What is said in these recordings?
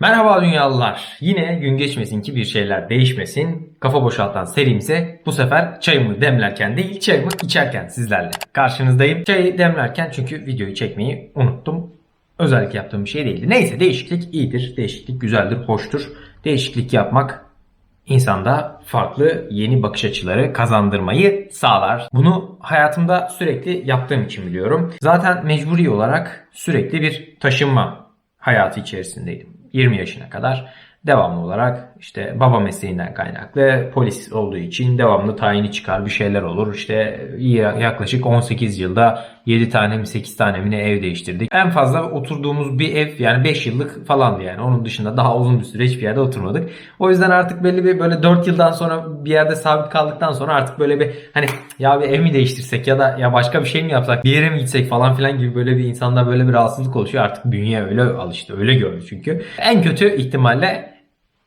Merhaba dünyalılar. Yine gün geçmesin ki bir şeyler değişmesin. Kafa boşaltan serimize bu sefer çayımı demlerken değil çayımı içerken sizlerle karşınızdayım. Çayı demlerken çünkü videoyu çekmeyi unuttum. Özellikle yaptığım bir şey değildi. Neyse değişiklik iyidir. Değişiklik güzeldir, hoştur. Değişiklik yapmak insanda farklı yeni bakış açıları kazandırmayı sağlar. Bunu hayatımda sürekli yaptığım için biliyorum. Zaten mecburi olarak sürekli bir taşınma hayatı içerisindeydim. 20 yaşına kadar devamlı olarak işte baba mesleğinden kaynaklı polis olduğu için devamlı tayini çıkar bir şeyler olur. İşte yaklaşık 18 yılda 7 tane mi 8 tane mi ne ev değiştirdik. En fazla oturduğumuz bir ev yani 5 yıllık falandı yani. Onun dışında daha uzun bir süre hiçbir yerde oturmadık. O yüzden artık belli bir böyle 4 yıldan sonra bir yerde sabit kaldıktan sonra artık böyle bir hani ya bir ev mi değiştirsek ya da ya başka bir şey mi yapsak bir yere mi gitsek falan filan gibi böyle bir insanda böyle bir rahatsızlık oluşuyor. Artık bünye öyle alıştı öyle gördü çünkü. En kötü ihtimalle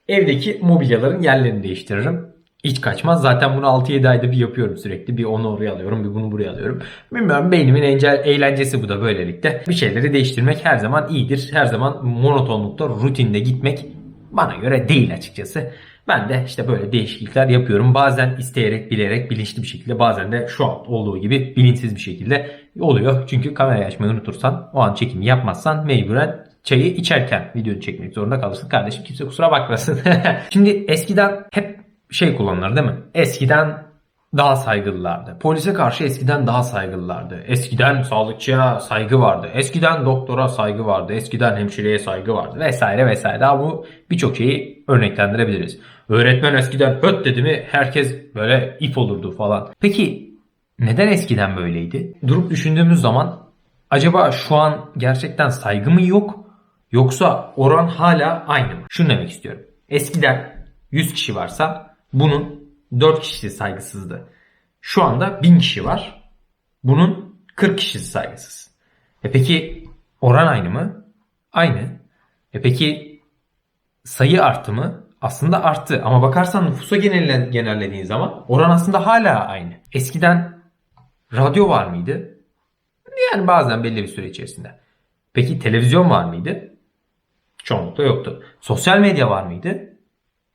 Evdeki mobilyaların yerlerini değiştiririm. Hiç kaçmaz. Zaten bunu 6-7 ayda bir yapıyorum sürekli. Bir onu oraya alıyorum, bir bunu buraya alıyorum. Bilmiyorum beynimin encel, eğlencesi bu da böylelikle. Bir şeyleri değiştirmek her zaman iyidir. Her zaman monotonlukta, rutinde gitmek bana göre değil açıkçası. Ben de işte böyle değişiklikler yapıyorum. Bazen isteyerek, bilerek, bilinçli bir şekilde bazen de şu an olduğu gibi bilinçsiz bir şekilde oluyor. Çünkü kamerayı açmayı unutursan, o an çekimi yapmazsan mecburen çayı içerken video çekmek zorunda kalırsın. Kardeşim kimse kusura bakmasın. Şimdi eskiden hep şey kullanılır değil mi? Eskiden daha saygılılardı. Polise karşı eskiden daha saygılılardı. Eskiden sağlıkçıya saygı vardı. Eskiden doktora saygı vardı. Eskiden hemşireye saygı vardı. Vesaire vesaire. Daha bu birçok şeyi örneklendirebiliriz. Öğretmen eskiden höt dedi mi herkes böyle ip olurdu falan. Peki neden eskiden böyleydi? Durup düşündüğümüz zaman acaba şu an gerçekten saygı mı yok? Yoksa oran hala aynı mı? Şunu demek istiyorum. Eskiden 100 kişi varsa bunun 4 kişisi saygısızdı. Şu anda 1000 kişi var. Bunun 40 kişisi saygısız. E peki oran aynı mı? Aynı. E peki sayı arttı mı? Aslında arttı ama bakarsan nüfusa genelle, genellediğin zaman oran aslında hala aynı. Eskiden radyo var mıydı? Yani bazen belli bir süre içerisinde. Peki televizyon var mıydı? Çoğunlukla yoktu. Sosyal medya var mıydı?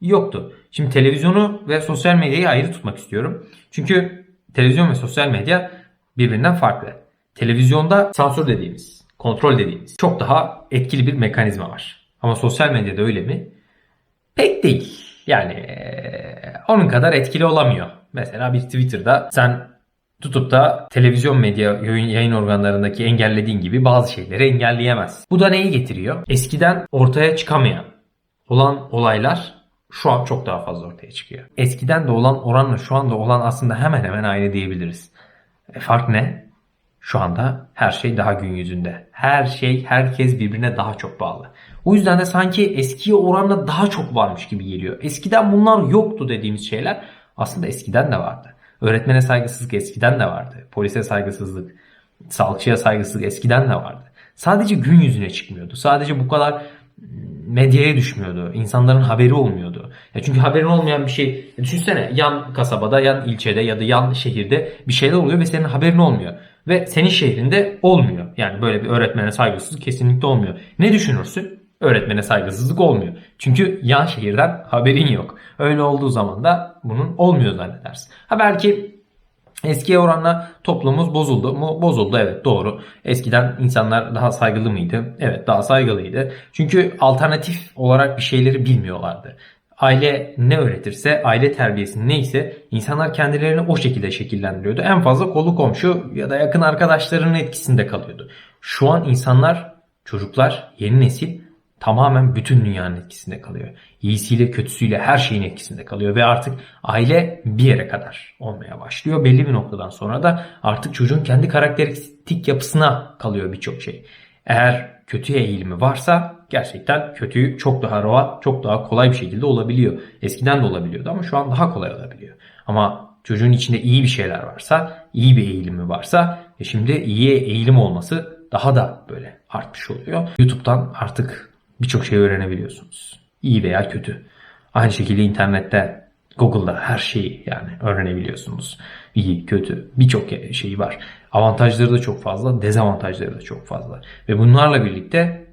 Yoktu. Şimdi televizyonu ve sosyal medyayı ayrı tutmak istiyorum. Çünkü televizyon ve sosyal medya birbirinden farklı. Televizyonda sansür dediğimiz, kontrol dediğimiz çok daha etkili bir mekanizma var. Ama sosyal medyada öyle mi? Pek değil. Yani onun kadar etkili olamıyor. Mesela bir Twitter'da sen tutup da televizyon medya yayın organlarındaki engellediğin gibi bazı şeyleri engelleyemez. Bu da neyi getiriyor? Eskiden ortaya çıkamayan olan olaylar şu an çok daha fazla ortaya çıkıyor. Eskiden de olan oranla şu anda olan aslında hemen hemen aynı diyebiliriz. E fark ne? Şu anda her şey daha gün yüzünde. Her şey, herkes birbirine daha çok bağlı. O yüzden de sanki eskiye oranla daha çok varmış gibi geliyor. Eskiden bunlar yoktu dediğimiz şeyler aslında eskiden de vardı. Öğretmene saygısızlık eskiden de vardı. Polise saygısızlık, sağlıkçıya saygısızlık eskiden de vardı. Sadece gün yüzüne çıkmıyordu. Sadece bu kadar medyaya düşmüyordu. İnsanların haberi olmuyordu. Ya çünkü haberin olmayan bir şey düşünsene yan kasabada, yan ilçede ya da yan şehirde bir şeyler oluyor ve senin haberin olmuyor. Ve senin şehrinde olmuyor. Yani böyle bir öğretmene saygısızlık kesinlikle olmuyor. Ne düşünürsün? Öğretmene saygısızlık olmuyor. Çünkü yan şehirden haberin yok. Öyle olduğu zaman da bunun olmuyor zannedersin. Ha belki Eskiye oranla toplumumuz bozuldu mu? Bozuldu evet doğru. Eskiden insanlar daha saygılı mıydı? Evet daha saygılıydı. Çünkü alternatif olarak bir şeyleri bilmiyorlardı. Aile ne öğretirse, aile terbiyesi neyse insanlar kendilerini o şekilde şekillendiriyordu. En fazla kolu komşu ya da yakın arkadaşlarının etkisinde kalıyordu. Şu an insanlar, çocuklar, yeni nesil tamamen bütün dünyanın etkisinde kalıyor. İyisiyle kötüsüyle her şeyin etkisinde kalıyor ve artık aile bir yere kadar olmaya başlıyor. Belli bir noktadan sonra da artık çocuğun kendi karakteristik yapısına kalıyor birçok şey. Eğer kötüye eğilimi varsa gerçekten kötüyü çok daha rahat, çok daha kolay bir şekilde olabiliyor. Eskiden de olabiliyordu ama şu an daha kolay olabiliyor. Ama çocuğun içinde iyi bir şeyler varsa, iyi bir eğilimi varsa e şimdi iyiye eğilim olması daha da böyle artmış oluyor. YouTube'dan artık birçok şey öğrenebiliyorsunuz. İyi veya kötü. Aynı şekilde internette Google'da her şeyi yani öğrenebiliyorsunuz. İyi, kötü birçok şeyi var. Avantajları da çok fazla, dezavantajları da çok fazla. Ve bunlarla birlikte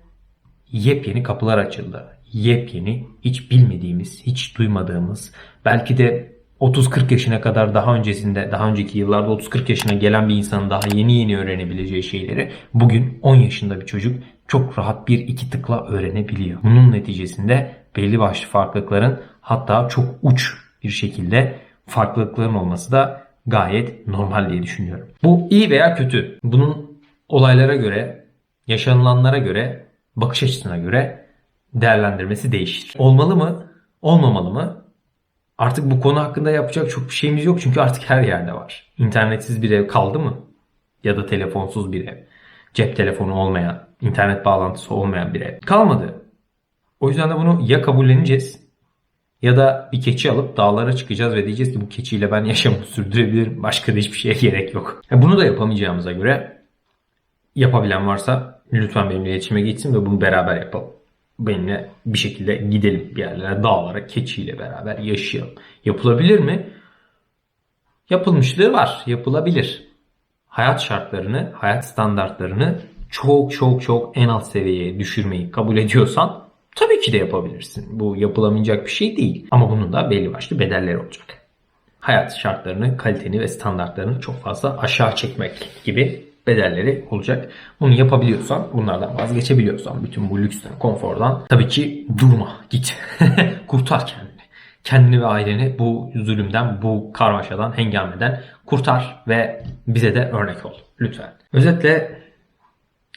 yepyeni kapılar açıldı. yepyeni, hiç bilmediğimiz, hiç duymadığımız, belki de 30-40 yaşına kadar daha öncesinde, daha önceki yıllarda 30-40 yaşına gelen bir insanın daha yeni yeni öğrenebileceği şeyleri bugün 10 yaşında bir çocuk çok rahat bir iki tıkla öğrenebiliyor. Bunun neticesinde belli başlı farklılıkların hatta çok uç bir şekilde farklılıkların olması da gayet normal diye düşünüyorum. Bu iyi veya kötü. Bunun olaylara göre, yaşanılanlara göre, bakış açısına göre değerlendirmesi değişir. Olmalı mı? Olmamalı mı? Artık bu konu hakkında yapacak çok bir şeyimiz yok çünkü artık her yerde var. İnternetsiz bir ev kaldı mı? Ya da telefonsuz bir ev. Cep telefonu olmayan, internet bağlantısı olmayan bir ev. Kalmadı. O yüzden de bunu ya kabulleneceğiz ya da bir keçi alıp dağlara çıkacağız ve diyeceğiz ki bu keçiyle ben yaşamımı sürdürebilirim. Başka da hiçbir şeye gerek yok. E bunu da yapamayacağımıza göre yapabilen varsa lütfen benimle iletişime geçsin ve bunu beraber yapalım. Benimle bir şekilde gidelim bir yerlere, dağlara, keçiyle beraber yaşayalım. Yapılabilir mi? Yapılmışlığı var. Yapılabilir. Hayat şartlarını, hayat standartlarını çok çok çok en alt seviyeye düşürmeyi kabul ediyorsan tabii ki de yapabilirsin. Bu yapılamayacak bir şey değil. Ama bunun da belli başlı bedelleri olacak. Hayat şartlarını, kaliteni ve standartlarını çok fazla aşağı çekmek gibi bedelleri olacak. Bunu yapabiliyorsan, bunlardan vazgeçebiliyorsan, bütün bu lüksten, konfordan tabii ki durma, git. Kurtar kendini. Kendini ve aileni bu zulümden, bu karmaşadan, hengameden kurtar ve bize de örnek ol. Lütfen. Özetle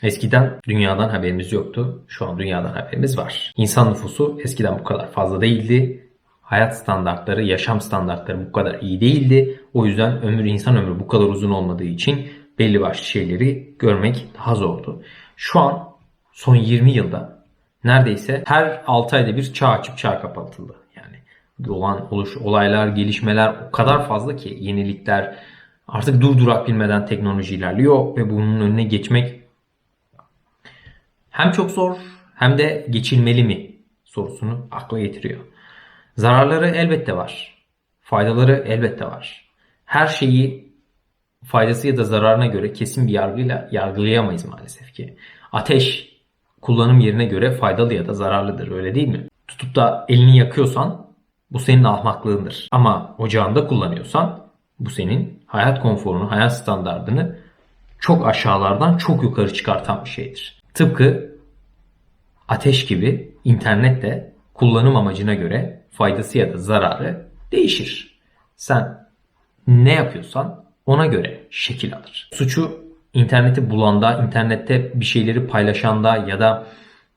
Eskiden dünyadan haberimiz yoktu. Şu an dünyadan haberimiz var. İnsan nüfusu eskiden bu kadar fazla değildi. Hayat standartları, yaşam standartları bu kadar iyi değildi. O yüzden ömür insan ömrü bu kadar uzun olmadığı için belli başlı şeyleri görmek daha zordu. Şu an son 20 yılda neredeyse her 6 ayda bir çağ açıp çağ kapatıldı. Olan oluş, olaylar, gelişmeler o kadar fazla ki yenilikler artık durdurak bilmeden teknoloji ilerliyor ve bunun önüne geçmek hem çok zor hem de geçilmeli mi sorusunu akla getiriyor. Zararları elbette var. Faydaları elbette var. Her şeyi faydası ya da zararına göre kesin bir yargıyla yargılayamayız maalesef ki. Ateş kullanım yerine göre faydalı ya da zararlıdır öyle değil mi? Tutup da elini yakıyorsan bu senin ahmaklığındır. Ama ocağında kullanıyorsan bu senin hayat konforunu, hayat standartını çok aşağılardan çok yukarı çıkartan bir şeydir. Tıpkı ateş gibi internet de kullanım amacına göre faydası ya da zararı değişir. Sen ne yapıyorsan ona göre şekil alır. Suçu interneti bulanda, internette bir şeyleri paylaşanda ya da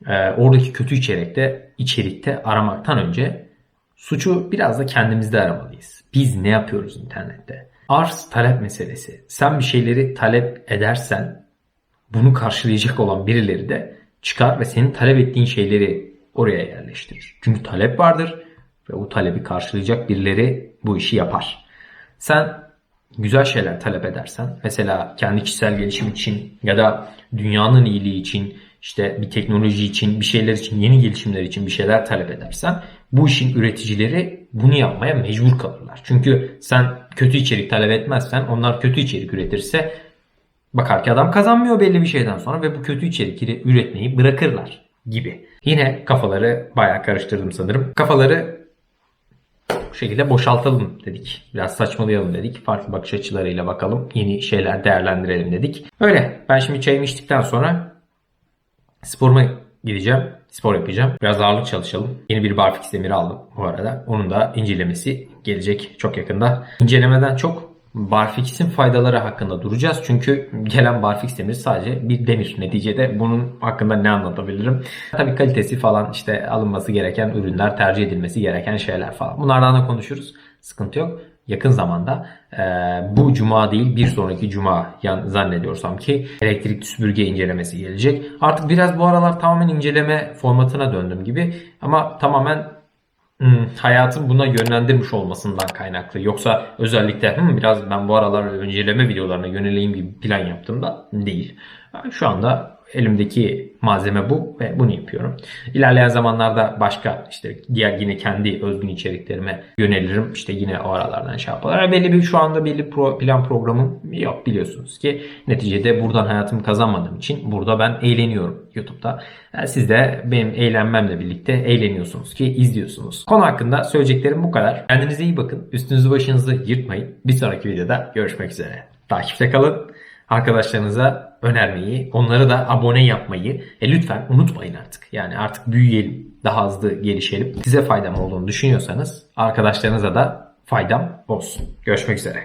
e, oradaki kötü içerikte, içerikte aramaktan önce suçu biraz da kendimizde aramalıyız. Biz ne yapıyoruz internette? Arz talep meselesi. Sen bir şeyleri talep edersen bunu karşılayacak olan birileri de çıkar ve senin talep ettiğin şeyleri oraya yerleştirir. Çünkü talep vardır ve o talebi karşılayacak birileri bu işi yapar. Sen güzel şeyler talep edersen mesela kendi kişisel gelişim için ya da dünyanın iyiliği için işte bir teknoloji için bir şeyler için yeni gelişimler için bir şeyler talep edersen bu işin üreticileri bunu yapmaya mecbur kalırlar. Çünkü sen kötü içerik talep etmezsen onlar kötü içerik üretirse bakar ki adam kazanmıyor belli bir şeyden sonra ve bu kötü içerikleri üretmeyi bırakırlar gibi. Yine kafaları bayağı karıştırdım sanırım. Kafaları bu şekilde boşaltalım dedik. Biraz saçmalayalım dedik. Farklı bakış açılarıyla bakalım. Yeni şeyler değerlendirelim dedik. Öyle. Ben şimdi çayımı içtikten sonra sporuma gideceğim. Spor yapacağım. Biraz ağırlık çalışalım. Yeni bir barfix demiri aldım bu arada. Onun da incelemesi gelecek çok yakında. İncelemeden çok Barfix'in faydaları hakkında duracağız. Çünkü gelen Barfix demir sadece bir demir. Neticede bunun hakkında ne anlatabilirim? Tabii kalitesi falan işte alınması gereken ürünler, tercih edilmesi gereken şeyler falan. Bunlardan da konuşuruz. Sıkıntı yok. Yakın zamanda e, bu cuma değil bir sonraki cuma yan, zannediyorsam ki elektrikli süpürge incelemesi gelecek. Artık biraz bu aralar tamamen inceleme formatına döndüm gibi ama tamamen hmm, hayatım buna yönlendirmiş olmasından kaynaklı. Yoksa özellikle hmm, biraz ben bu aralar önceleme videolarına yöneleyim gibi plan yaptım da değil. Yani şu anda elimdeki malzeme bu ve bunu yapıyorum. İlerleyen zamanlarda başka işte diğer yine kendi özgün içeriklerime yönelirim. İşte yine o aralardan şey yaparlar. Belli bir şu anda belli pro- plan programım yok biliyorsunuz ki neticede buradan hayatımı kazanmadığım için burada ben eğleniyorum YouTube'da. Yani siz de benim eğlenmemle birlikte eğleniyorsunuz ki izliyorsunuz. Konu hakkında söyleyeceklerim bu kadar. Kendinize iyi bakın. Üstünüzü başınızı yırtmayın. Bir sonraki videoda görüşmek üzere. Takipte kalın. Arkadaşlarınıza önermeyi, onları da abone yapmayı e, lütfen unutmayın artık. Yani artık büyüyelim, daha hızlı gelişelim. Size faydam olduğunu düşünüyorsanız arkadaşlarınıza da faydam olsun. Görüşmek üzere.